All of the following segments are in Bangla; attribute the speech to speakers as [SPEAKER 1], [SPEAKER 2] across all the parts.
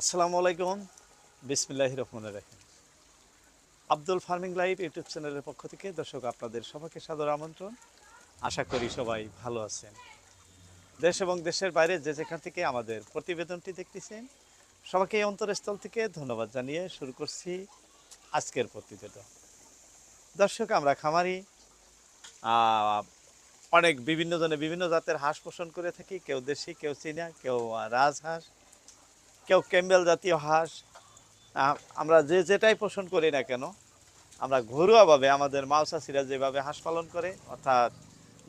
[SPEAKER 1] আসসালামু আলাইকুম। বিসমিল্লাহ রহমান রাহিম। আব্দুল ফার্মিং লাইভ ইউটিউব চ্যানেলের পক্ষ থেকে দর্শক আপনাদের সবাইকে সাদর আমন্ত্রণ। আশা করি সবাই ভালো আছেন। দেশ এবং দেশের বাইরে যে যেখান থেকে আমাদের প্রতিবেদনটি দেখতেছেন, সবাইকে এই অন্তরস্থল থেকে ধন্যবাদ জানিয়ে শুরু করছি আজকের প্রতিবেদন। দর্শক, আমরা খামারি অনেক বিভিন্ন জনে বিভিন্ন জাতের হাঁস পোষণ করে থাকি। কেউ দেশি, কেউ চীনা, কেউ রাজহাঁস। কেউ ক্যাম্বেল জাতীয় হাঁস আমরা যে যেটাই পোষণ করি না কেন, আমরা ঘরোয়াভাবে আমাদের মাউসাসিরা যেভাবে হাঁস পালন করে, অর্থাৎ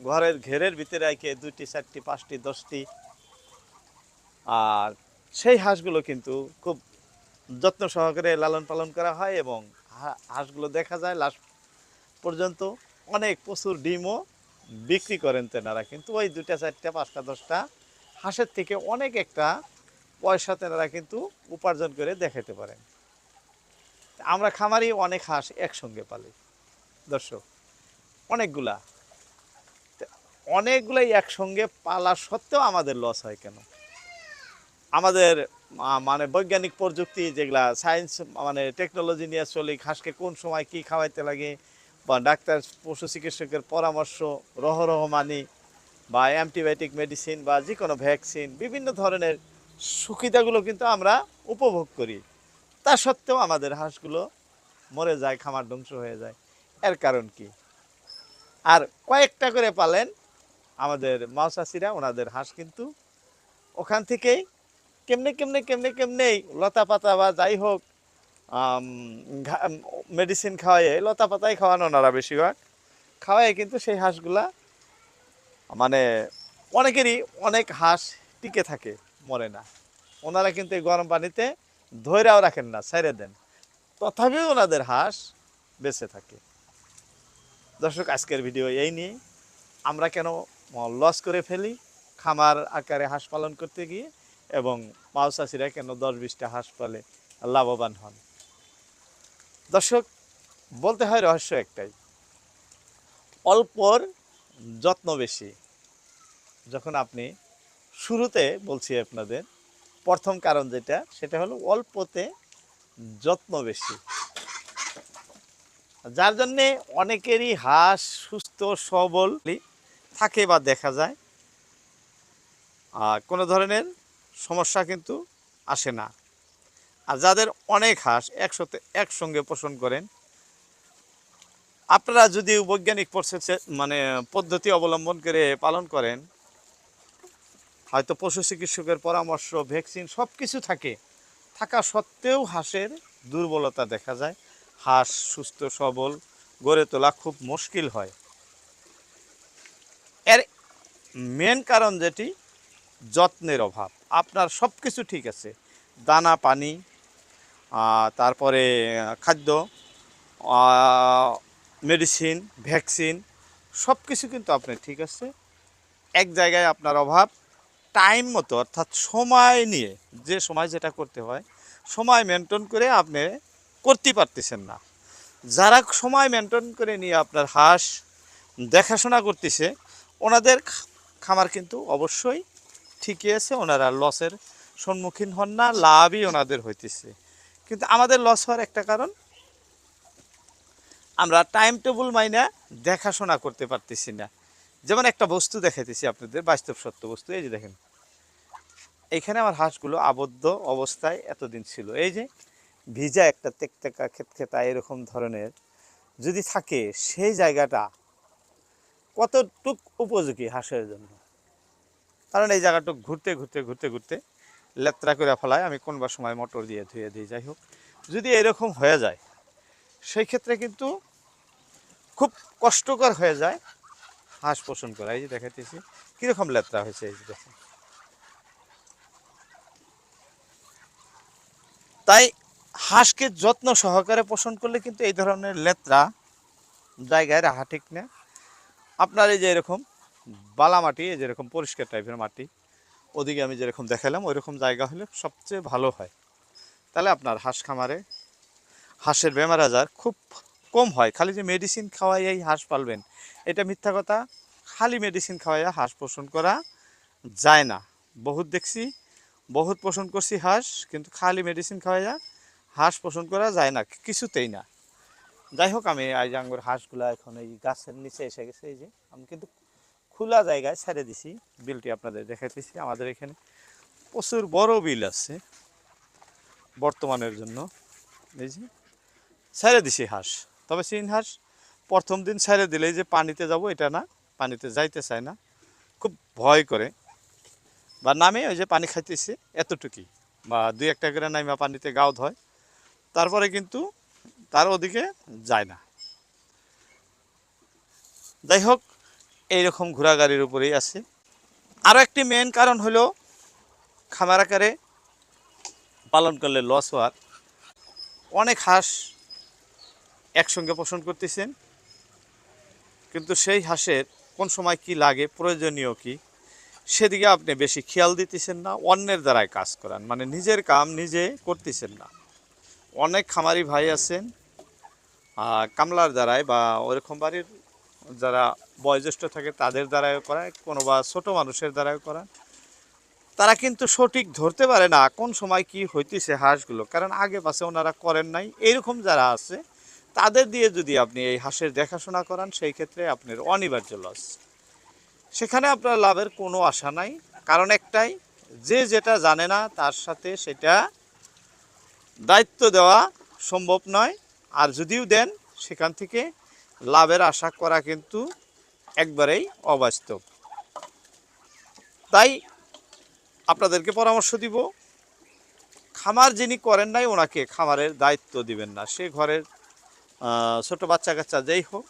[SPEAKER 1] ঘরের ঘেরের ভিতরে রেখে দুইটি, চারটি, পাঁচটি, দশটি, আর সেই হাঁসগুলো কিন্তু খুব যত্ন সহকারে লালন পালন করা হয় এবং হাঁসগুলো দেখা যায় লাস্ট পর্যন্ত অনেক প্রচুর ডিমও বিক্রি করেন তেনারা। কিন্তু ওই দুটা চারটা, পাঁচটা, দশটা হাঁসের থেকে অনেক একটা পয়সা তেনারা কিন্তু উপার্জন করে দেখাতে পারেন। আমরা খামারি অনেক হাঁস একসঙ্গে পালি। দর্শক, অনেকগুলা। অনেকগুলাই একসঙ্গে পালা সত্ত্বেও আমাদের লস হয় কেন? আমাদের মানে বৈজ্ঞানিক প্রযুক্তি যেগুলা সায়েন্স মানে টেকনোলজি নিয়ে চলি, হাঁসকে কোন সময় কি খাওয়াইতে লাগে বা ডাক্তার, পশু চিকিৎসকের পরামর্শ রহ রহ মানি বা অ্যান্টিবায়োটিক মেডিসিন বা যে কোনো ভ্যাকসিন, বিভিন্ন ধরনের সুবিধাগুলো কিন্তু আমরা উপভোগ করি। তা সত্ত্বেও আমাদের হাঁসগুলো মরে যায়, খামার ধ্বংস হয়ে যায়। এর কারণ কি? আর কয়েকটা করে পালেন আমাদের মাউসাসিরা ওনাদের হাঁস কিন্তু ওখান থেকেই কেমনে কেমনে কেমনে কেমনেই লতা পাতা বা যাই হোক মেডিসিন খাওয়াইয়ে লতা পাতাই খাওয়ানো ওনারা বেশিরভাগ। খাওয়াই কিন্তু সেই হাঁসগুলা মানে অনেকেরই অনেক হাঁস টিকে থাকে। মরে না। ওনারা কিন্তু এই গরম পানিতে ধৈরাও রাখেন না, ছেড়ে দেন। তথাপিও ওনাদের হাঁস বেঁচে থাকে। দর্শক, আজকের ভিডিও এই নিয়ে। আমরা কেন লস করে ফেলি? খামার আকারে হাঁস পালন করতে গিয়ে এবং মাউসাসিরা কেন দশ বিশটা হাঁস পালে লাভবান হন? দর্শক, বলতে হয় রহস্য একটাই। অল্পর যত্ন বেশি। যখন আপনি শুরুতে বলছি আপনাদের, প্রথম কারণ যেটা, সেটা হলো অল্পতে যত্ন বেশি। যার জন্যে অনেকেরই হাঁস সুস্থ, সবল থাকে বা দেখা যায়, আর কোনো ধরনের সমস্যা কিন্তু আসে না। আর যাদের অনেক হাঁস একসাথে, একসঙ্গে পোষণ করেন, আপনারা যদি বৈজ্ঞানিক মানে পদ্ধতি অবলম্বন করে পালন করেন হয়তো পশু চিকিৎসকের পরামর্শ, ভ্যাকসিন সব কিছু থাকে। থাকা সত্ত্বেও হাঁসের দুর্বলতা দেখা যায়। হাঁস সুস্থ, সবল, গড়ে তোলা খুব মুশকিল হয়। এর মেন কারণ যেটি, যত্নের অভাব। আপনার সব কিছু ঠিক আছে। দানা, পানি তারপরে খাদ্য মেডিসিন ভ্যাকসিন সব কিছু কিন্তু আপনার ঠিক আছে। এক জায়গায় আপনার অভাব টাইম মতো, অর্থাৎ সময় নিয়ে, যে সময় যেটা করতে হয়, সময় মেনটেন করে আপনি করতে পারতেছেন না। যারা সময় মেনটেন করে নিয়ে আপনার হাঁস দেখাশোনা করতেছে, ওনাদের খামার কিন্তু অবশ্যই ঠিকই আছে, ওনারা লসের সম্মুখীন হন না, লাভই ওনাদের হইতেছে। কিন্তু আমাদের লস হওয়ার একটা কারণ, আমরা টাইম টেবিল মাইনা দেখাশোনা করতে পারতেছি না। যেমন একটা বস্তু দেখাইতেছি আপনাদের, বাস্তব সত্য বস্তু, এই যে দেখেন। এখানে আমার হাঁসগুলো আবদ্ধ অবস্থায় এতদিন ছিল। এই যে ভিজা একটা তেকতেকা খেতখেতা এরকম ধরনের যদি থাকে, সেই জায়গাটা কতটুক উপযোগী হাঁসের জন্য? কারণ এই জায়গাটুক ঘুরতে ঘুরতে ঘুরতে ঘুরতে লেত্রা করে ফেলায়। আমি কোনবার সময় মোটর দিয়ে ধুয়ে দিই, যাই হোক। যদি এরকম হয়ে যায়, সেই ক্ষেত্রে কিন্তু খুব কষ্টকর হয়ে যায় হাঁস পোষণ করা। এই যে দেখাতেছি কীরকম লেত্রা হয়েছে, এই যে দেখুন। তাই হাঁসকে যত্ন সহকারে পোষণ করলে কিন্তু এই ধরনের লেত্রা জায়গায় রাখা ঠিক না। আপনার এই যে এরকম বালা মাটি, এই যেরকম পরিষ্কার টাইপের মাটি, ওদিকে আমি যেরকম দেখালাম ওই রকম জায়গা হলে সবচেয়ে ভালো হয়। তাহলে আপনার হাঁস খামারে হাঁসের বেমার আজার খুব কম হয়। খালি যে মেডিসিন খাওয়াইয়াই হাঁস পালবেন, এটা মিথ্যা কথা। খালি মেডিসিন খাওয়াইয়া হাঁস পোষণ করা যায় না। বহুত দেখছি বহুত পোষণ করছি হাঁস, কিন্তু খালি মেডিসিন খাওয়া যায় হাঁস পোষণ করা যায় না, কিছুতেই না। যাই হোক, আমি আজ আঙ্গুর হাঁসগুলা এখন এই গাছের নিচে এসে গেছে, এই যে আমি কিন্তু খোলা জায়গায় ছেড়ে দিছি, বিলটি আপনাদের দেখাইতেছি আমাদের এখানে প্রচুর বড় বিল আছে বর্তমানের জন্য। এই যে ছেড়ে দিছি হাঁস, তবে চীন হাঁস প্রথম দিন ছেড়ে দিলেই যে পানিতে যাব, এটা না, পানিতে যাইতে চায় না। খুব ভয় করে। বা নামে ওই যে পানি খাইতেছে, এতটুকুই। বা দুই একটা করে নাইমা পানিতে গাও ধয়, তারপরে কিন্তু তার ওদিকে যায় না। যাই হোক, এইরকম ঘোরাগাড়ির উপরেই আছে। আরও একটি মেন কারণ হলো খামার আকারে পালন করলে লস হওয়ার। অনেক হাঁস একসঙ্গে পোষণ করতেছেন। কিন্তু সেই হাঁসের কোন সময় কি লাগে, প্রয়োজনীয় কি সেদিকে আপনি বেশি খেয়াল দিতেছেন না, অন্যের দ্বারাই কাজ করান। মানে নিজের কাম নিজে করতেছেন না। অনেক খামারি ভাই আছেন কামলার দ্বারাই বা ওরকম বাড়ির যারা বয়োজ্যেষ্ঠ থাকে তাদের দ্বারাও করায় কোনো বা ছোটো মানুষের দ্বারাও করায় তারা কিন্তু সঠিক ধরতে পারে না কোন সময় কি হইতেছে হাঁসগুলো। কারণ আগে পাশে ওনারা করেন নাই, এরকম যারা আছে, তাদের দিয়ে যদি আপনি এই হাঁসের দেখাশোনা করান, সেই ক্ষেত্রে আপনার অনিবার্য লস সেখানে আপনার লাভের কোনো আশা নাই। কারণ একটাই, যে যেটা জানে না, তার সাথে সেটা দায়িত্ব দেওয়া সম্ভব নয়। আর যদিও দেন, সেখান থেকে লাভের আশা করা কিন্তু একবারেই অবাস্তব। তাই আপনাদেরকে পরামর্শ দিব, খামার যিনি করেন নাই, ওনাকে খামারের দায়িত্ব দিবেন না। সে ঘরের ছোট বাচ্চা কাচ্চা যেই হোক,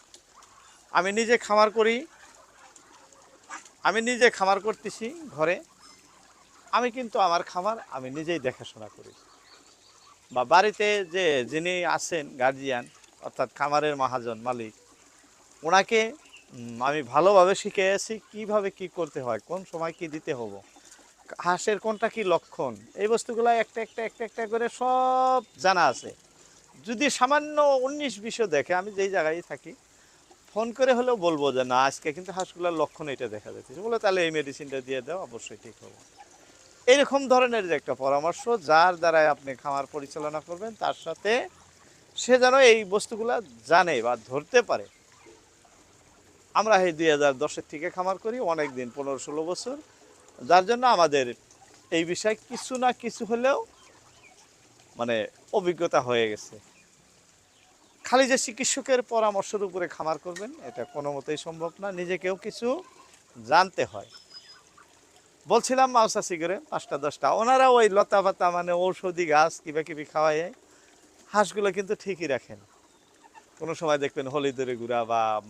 [SPEAKER 1] আমি নিজে খামার করি আমি নিজে খামার করতেছি ঘরে। আমি কিন্তু আমার খামার আমি নিজেই দেখাশোনা করি। বা বাড়িতে যে যিনি আছেন গার্জিয়ান অর্থাৎ খামারের মহাজন মালিক, ওনাকে আমি ভালোভাবে শিখে আছি কীভাবে কি করতে হয়, কোন সময় কি দিতে হব, হাঁসের কোনটা কি লক্ষণ, এই বস্তুগুলো একটা একটা একটা একটা করে সব জানা আছে। যদি সামান্য উনিশ বিশও দেখে, আমি যেই জায়গায় থাকি ফোন করে হলেও বলব যে, না, আজকে কিন্তু হাঁসগুলোর লক্ষণ এটা দেখা যাচ্ছে। বলে, তাহলে এই মেডিসিনটা দিয়ে দাও, অবশ্যই ঠিক হবে। এরকম ধরনের যে একটা পরামর্শ, যার দ্বারাই আপনি খামার পরিচালনা করবেন, তার সাথে সে যেন এই বস্তুগুলা জানে বা ধরতে পারে। আমরা এই দুই হাজার দশের থেকে খামার করি, অনেক দিন, পনেরো ষোলো বছর। যার জন্য আমাদের এই বিষয়ে কিছু না কিছু হলেও মানে অভিজ্ঞতা হয়ে গেছে। খালি যে চিকিৎসকের পরামর্শের উপরে খামার করবেন, এটা কোনো মতেই সম্ভব না। নিজেকেও কিছু জানতে হয়। বলছিলাম মাউসাসি করে পাঁচটা, দশটা। ওনারা ওই লতা পাতা মানে ঔষধি গাছ কিবা কিবি খাওয়াই হাঁসগুলো কিন্তু ঠিকই রাখেন। কোনো সময় দেখবেন হলিদরে গুঁড়া বা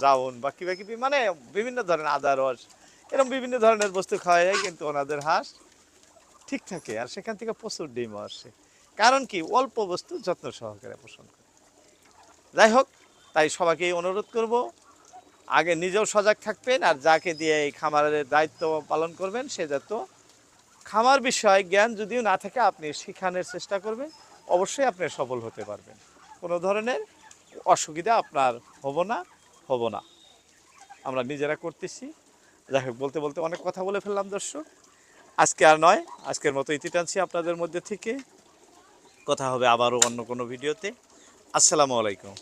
[SPEAKER 1] জাউন বা কিবা কিবি মানে বিভিন্ন ধরনের আদা, রস এরকম বিভিন্ন ধরনের বস্তু খাওয়া যায় কিন্তু ওনাদের হাঁস ঠিক থাকে। আর সেখান থেকে প্রচুর ডিমও আসে। কারণ কি? অল্প বস্তু যত্ন সহকারে পোষণ করে। যাই হোক, তাই সবাইকে অনুরোধ করব, আগে নিজেও সজাগ থাকবেন আর যাকে দিয়ে এই খামারের দায়িত্ব পালন করবেন, সে যাতে খামার বিষয়ে জ্ঞান যদিও না থাকে, আপনি শেখানোর চেষ্টা করবেন, অবশ্যই আপনি সফল হতে পারবেন। কোনো ধরনের অসুবিধা আপনার হব না হব না। আমরা নিজেরা করতেছি। যাই হোক, বলতে বলতে অনেক কথা বলে ফেললাম, দর্শক। আজকে আর নয়, আজকের মতো ইতি টানছি আপনাদের মধ্যে থেকে। কথা হবে আবারও অন্য কোনো ভিডিওতে। আসসালামু আলাইকুম।